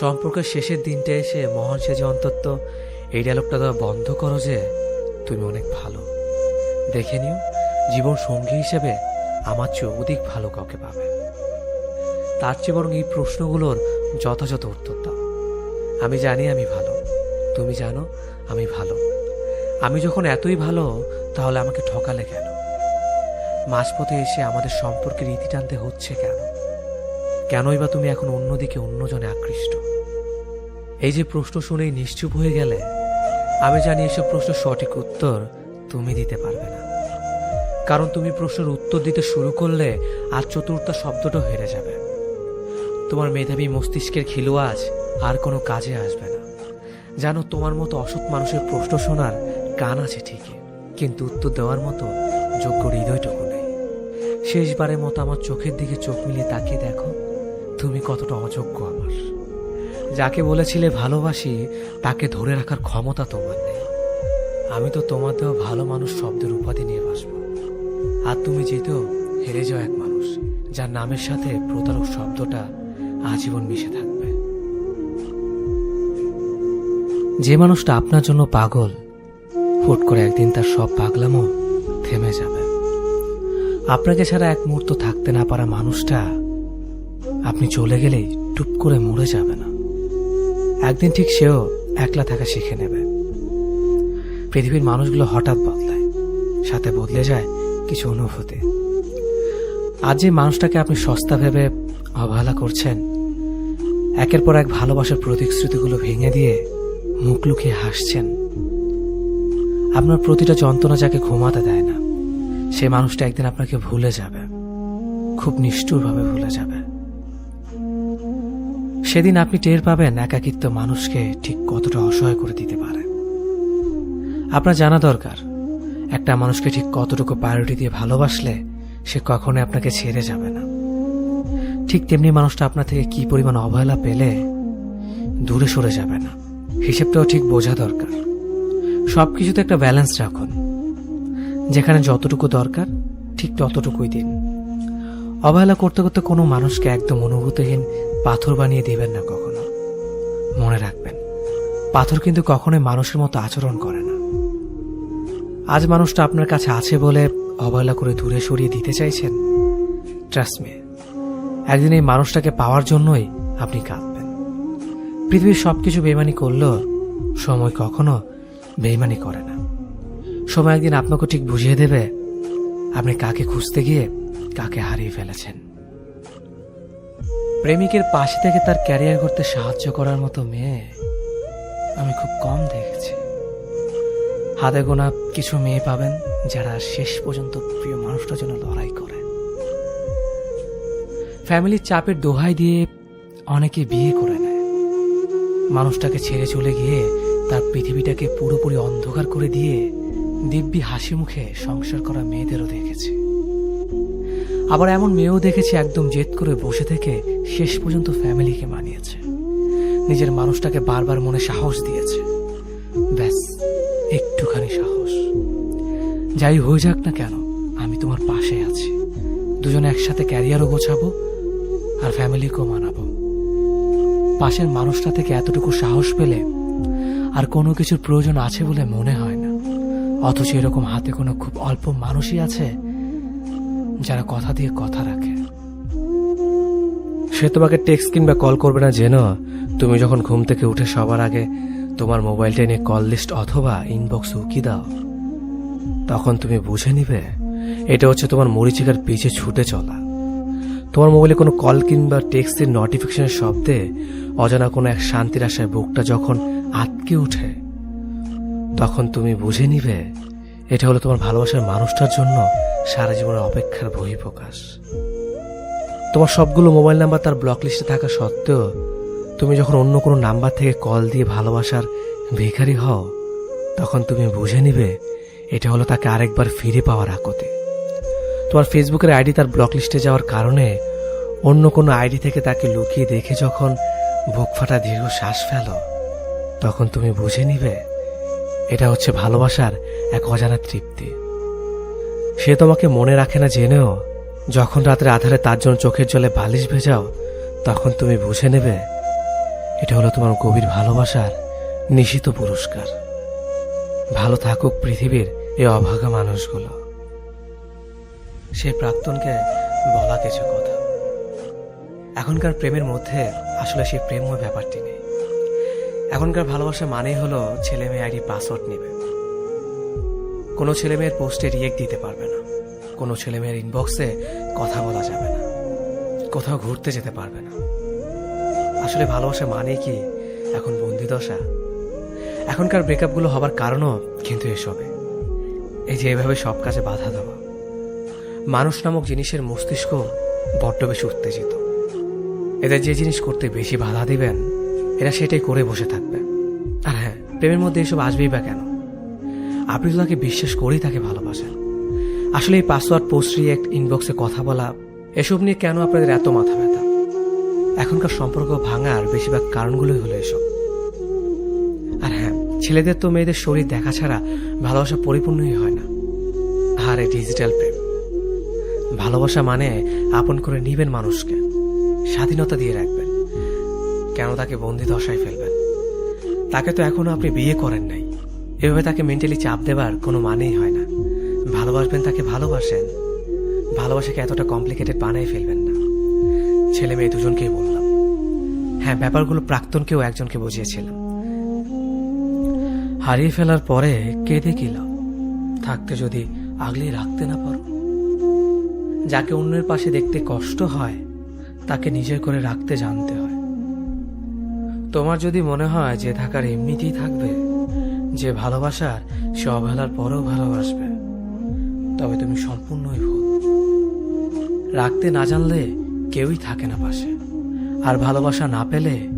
সম্পর্কের শেষের দিনটা এসে মহান সেজে অন্তত এই ডায়লগটা দেওয়া বন্ধ করো যে তুমি অনেক ভালো। দেখে নিও, জীবন সঙ্গী হিসেবে আমার চেয়ে অধিক ভালো কাউকে পাবে। তার চেয়ে বরং এই প্রশ্নগুলোর যথাযথ উত্তর দাও আমি জানি আমি ভালো। তুমি জানো আমি ভালো। আমি যখন এতই ভালো, তাহলে আমাকে ঠকালে কেন? মাঝপথে এসে আমাদের সম্পর্কের ইতি টানতে হচ্ছে কেন? কেনই বা তুমি এখন অন্যদিকে অন্যজনে আকৃষ্ট? এই যে প্রশ্ন শুনেই নিশ্চুপ হয়ে গেলে, আমি জানি এসব প্রশ্নের সঠিক উত্তর তুমি দিতে পারবে না। কারণ তুমি প্রশ্নের উত্তর দিতে শুরু করলে আর চতুর্থ শব্দটা হেরে যাবে। তোমার মেধাবী মস্তিষ্কের খিলুয়াজ আর কোনো কাজে আসবে না। জানো তোমার মতো অসৎ মানুষের প্রশ্ন শোনার কান আছে ঠিকই, কিন্তু উত্তর দেওয়ার মতো যোগ্য হৃদয়টুকু নেই। শেষবারের মতো আমার চোখের দিকে চোখ মিলিয়ে তাকিয়ে দেখো তুমি কতটা অযোগ্য আমার। যাকে বলেছিলে ভালোবাসি, তাকে ধরে রাখার ক্ষমতা তোমার নেই। আমি তো তোমার দেওয়া ভালো মানুষ শব্দের উপাধি নিয়ে বাসবো। আর তুমি যেতেও হেরে যাও এক মানুষ, যার নামের সাথে প্রতারক শব্দটা আজীবন মিশে থাকবে। যে মানুষটা আপনার জন্য পাগল, হুট করে একদিন তার সব পাগলামো থেমে যাবে। আপনাকে ছাড়া এক মুহূর্ত থাকতে না পারা মানুষটা আপনি চলে গেলেই টুপ করে মরে যাবে না। একদিন ঠিক সেও একলা থাকা শিখে নেবে। পৃথিবীর মানুষগুলো হঠাৎ বদলায়, সাথে বদলে যায় কিছু অনুভূতি। আজ যে মানুষটাকে আপনি সস্তা ভেবে অবহেলা করছেন, একের পর এক ভালোবাসার প্রতিশ্রুতিগুলো ভেঙে দিয়ে মুখ লুকিয়ে হাসছেন। আপনার প্রতিটা যন্ত্রণা যাকে ঘুমাতে দেয় না, সে মানুষটা একদিন আপনাকে ভুলে যাবে, খুব নিষ্ঠুরভাবে ভুলে যাবে। সেদিন আপনি টের পাবেন একাকিত্ব মানুষকে ঠিক কতটা অসহায় করে দিতে পারে। আপনার জানা দরকার, একটা মানুষকে ঠিক কতটুকু প্রায়োরিটি দিয়ে ভালোবাসলে সে কখনোই আপনাকে ছেড়ে যাবে না। ঠিক তেমনি মানুষটা আপনার থেকে কি পরিমাণ অবহেলা পেলে দূরে সরে যাবে না। হিসেবটাও ঠিক বোঝা দরকার। সবকিছুতে একটা ব্যালেন্স রাখুন। যেখানে যতটুকু দরকার, ঠিক ততটুকুই দিন। অবহেলা করতে করতে কোনো মানুষকে একদম অনুভূতিহীন পাথর বানিয়ে দিবেন না কখনো। মনে রাখবেন, পাথর কিন্তু কখনোই মানুষের মতো আচরণ করে না। আজ মানুষটা আপনার কাছে আছে বলে অবহেলা করে দূরে সরিয়ে দিতে চাইছেন? ট্রাস্ট মি একদিন এই মানুষটাকে পাওয়ার জন্যই আপনি কাঁদবেন। পৃথিবীর সবকিছু বেমানি করলেও সময় কখনো বেইমানি করে না। সময় একদিন আপনাকে ঠিক বুঝিয়ে দেবে, আপনি কাকে খুঁজতে গিয়ে কাকে হারিয়ে ফেলেছেন। প্রেমিকের পাশে থেকে তার ক্যারিয়ার করতে সাহায্য করার মতো মেয়ে আমি খুব কম দেখেছি। হাতে গোনা কিছু মেয়ে পাবেন যারা শেষ পর্যন্ত প্রিয় মানুষটার জন্য লড়াই করে। ফ্যামিলির চাপের দোহাই দিয়ে অনেকে বিয়ে করে নেয়। মানুষটাকে ছেড়ে চলে গিয়ে তার পৃথিবীটাকে পুরোপুরি অন্ধকার করে দিয়ে দিব্যি হাসি মুখে সংসার করা মেয়েদেরও দেখেছি। আবার এমন মেয়েও দেখেছি একদম জেদ করে বসে থেকে শেষ পর্যন্ত ফ্যামিলিকে মানিয়েছে। নিজের মানুষটাকে বারবার মনে সাহস দিয়েছে। ব্যাস, একটুখানি সাহস। যাই হয়ে যাক না কেন, আমি তোমার পাশে আছি। দুজনে একসাথে ক্যারিয়ারও গোছাবো আর ফ্যামিলিকেও মানাবো। পাশের মানুষটা থেকে এতটুকু সাহস পেলে আর কোনো কিছুর প্রয়োজন আছে বলে মনে হয় না। অথচ এরকম হাতে কোনো খুব অল্প মানুষই আছে যারা কথা দিয়ে কথা রাখে। সে তোমাকে টেক্সট কিংবা কল করবে না জেনো তুমি যখন ঘুম থেকে উঠে সবার আগে তোমার মোবাইলটা নিয়ে কল লিস্ট অথবা ইনবক্স উকি দাও। তখন তুমি বুঝে নিবে, এটা হচ্ছে তোমার মরিচিকার পিছে ছুটে চলা। তোমার মোবাইলে কোনো কল কিংবা টেক্সটের নোটিফিকেশনের শব্দে অজানা কোনো এক শান্তির আশায় বুকটা যখন আটকে ওঠে তখন তুমি বুঝে নিবে এটা হলো তোমার ভালোবাসার মানুষটার জন্য সারা জীবনের অপেক্ষার বহিঃপ্রকাশ। তোমার সবগুলো মোবাইল নাম্বার তার ব্লক লিস্টে থাকা সত্ত্বেও তুমি যখন অন্য কোনো নাম্বার থেকে কল দিয়ে ভালোবাসার ভিখারি হও, তখন তুমি বুঝে নিবে এটা হলো তাকে আরেকবার ফিরে পাওয়ার আকতে। তোমার ফেসবুকের আইডি তার ব্লক লিস্টে যাওয়ার কারণে অন্য কোনো আইডি থেকে তাকে লুকিয়ে দেখে যখন বুক ফাটা দীর্ঘ শ্বাস ফেলো, তখন তুমি বুঝে নিবে এটা হচ্ছে ভালোবাসার এক অজানা তৃপ্তি। সে তোমাকে মনে রাখে না জেনেও, যখন রাতের আধারে তার জন্য চোখের জলে বালিশ ভেজাও, তখন তুমি বুঝে নেবে, এটা হলো তোমার গভীর ভালোবাসার নিশিত পুরস্কার। ভালো থাকুক পৃথিবীর এই অভাগা মানুষগুলো। সেই প্রাক্তনকে বলা কিছু কথা। এখনকার প্রেমের মধ্যে আসলে সেই প্রেমময় ব্যাপারটি নেই। এখনকার ভালোবাসা মানেই হলো ছেলে মেয়ে আইডি পাসওয়ার্ড নেবে। কোনো ছেলে মেয়ের পোস্টে রিয়েক্ট দিতে পারবে না। কোনো ছেলে মেয়ের ইনবক্সে কথা বলা যাবে না। কোথাও ঘুরতে যেতে পারবে না। আসলে ভালোবাসা মানে কি এখন বন্দি দশা? এখনকার ব্রেকআপগুলো হবার কারণও কিন্তু এসবে। এই যে এভাবে সব কাজে বাধা দেওয়া। মানুষ নামক জিনিসের মস্তিষ্ক বড্ড বেশি উত্তেজিত। এদের যে জিনিস করতে বেশি বাধা দিবেন এরা সেটাই করে বসে থাকবে। আর হ্যাঁ প্রেমের মধ্যে এসব আসবেই বা কেন? তাকে বিশ্বাস করেই তাকে ভালোবাসেন আসলে এই পাসওয়ার্ড পোস্ট রিয়েক্ট ইনবক্সে কথা বলা, এসব নিয়ে কেন আপনাদের এত মাথা ব্যথা? এখনকার সম্পর্ক ভাঙার বেশিরভাগ কারণগুলোই হলো এসব। আর হ্যাঁ ছেলেদের তো মেয়েদের শরীর দেখা ছাড়া ভালোবাসা পরিপূর্ণই হয় না। আর এই ডিজিটাল প্রেম। ভালোবাসা মানে আপন করে নিবেন মানুষকে, স্বাধীনতা দিয়ে রাখবেন। কেন তাকে বন্দি দশায় ফেলবেন? তাকে তো এখনও আপনি বিয়ে করেন নাই। এভাবে তাকে মেন্টালি চাপ দেবার কোনো মানেই হয় না। ভালোবাসবেন তাকে ভালোবাসেন। ভালোবাসাকে এতটা কমপ্লিকেটেড বানাই ফেলবেন না। ছেলে মেয়ে দুজনকেই বললাম। হ্যাঁ ব্যাপারগুলো প্রাক্তনকেও একজনকে বুঝিয়েছিলাম। হারিয়ে ফেলার পরে কেঁদে কি থাকতে যদি আগলে রাখতে না পারো? যাকে অন্যের পাশে দেখতে কষ্ট হয়, তাকে নিজের করে রাখতে জানতে হয়। তোমার যদি মনে হয় যে থাকার এমনিতেই থাকবে, যে ভালোবাসার সে অবহেলার পরেও ভালোবাসবে, তবে তুমি সম্পূর্ণই ভুল। রাখতে না জানলে কেউই থাকে না পাশে, আর ভালোবাসা না পেলে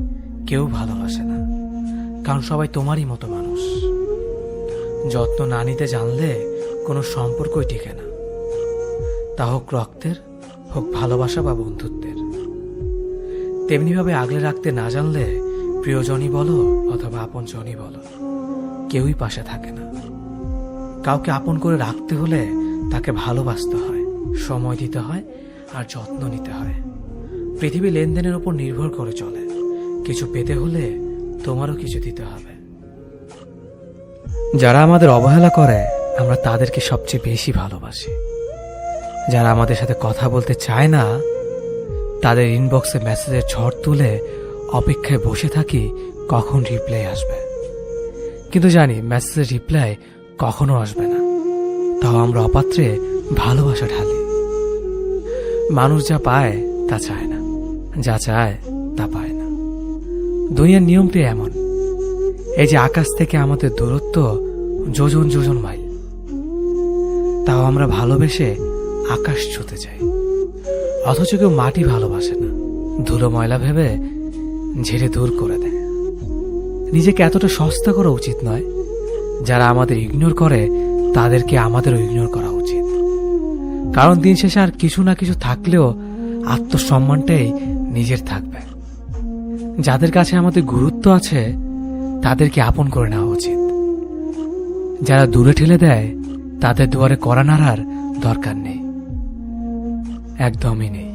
কেউ ভালোবাসে না, কারণ সবাই তোমারই মতো মানুষ। যত্ন না নিতে জানলে কোনো সম্পর্কই টিকে না। তা হোক রক্তের, হোক ভালোবাসা বা বন্ধুত্বের। তেমনিভাবে আগলে রাখতে না জানলে প্রিয়জনই বলো অথবা আপনজনই বলো, কেউই পাশে থাকে না। কাউকে আপন করে রাখতে হলে তাকে ভালোবাসতে হয়, সময় দিতে হয় আর যত্ন নিতে হয়। পৃথিবী লেনদেনের উপর নির্ভর করে চলে। কিছু পেতে হলে তোমারও কিছু দিতে হবে। যারা আমাদের অবহেলা করে, আমরা তাদেরকে সবচেয়ে বেশি ভালোবাসি। যারা আমাদের সাথে কথা বলতে চায় না, তাদের ইনবক্সে মেসেজের ঝড় তুলে অপেক্ষায় বসে থাকি, কখন রিপ্লাই আসবে। কিন্তু জানি মেসেজের রিপ্লাই কখনো আসবে না। তাও আমরা অপাত্রে ভালোবাসা ঢালি। মানুষ যা পায়, তা চায় না। যা চায়, তা পায় না। দুনিয়ার নিয়মটি এমন। এই যে আকাশ থেকে আমাদের দূরত্ব যোজন যোজন মাইল। তাও আমরা ভালোবেসে আকাশ ছুতে চাই। অথচ কেউ মাটি ভালোবাসে না। ধুলো ময়লা ভেবে ঝেড়ে দূর করে দেয়। নিজেকে এতটা সস্তা করা উচিত নয়, যারা আমাদের ইগনোর করে, তাদেরকে আমাদেরও ইগনোর করা উচিত। কারণ দিন শেষে আর কিছু না কিছু থাকলেও আত্মসম্মানটাই নিজের থাকবে। যাদের কাছে আমাদের গুরুত্ব আছে, তাদেরকে আপন করে নেওয়া উচিত। যারা দূরে ঠেলে দেয়, তাদের দুয়ারে করা নাড়ার দরকার নেই। একদমই নেই।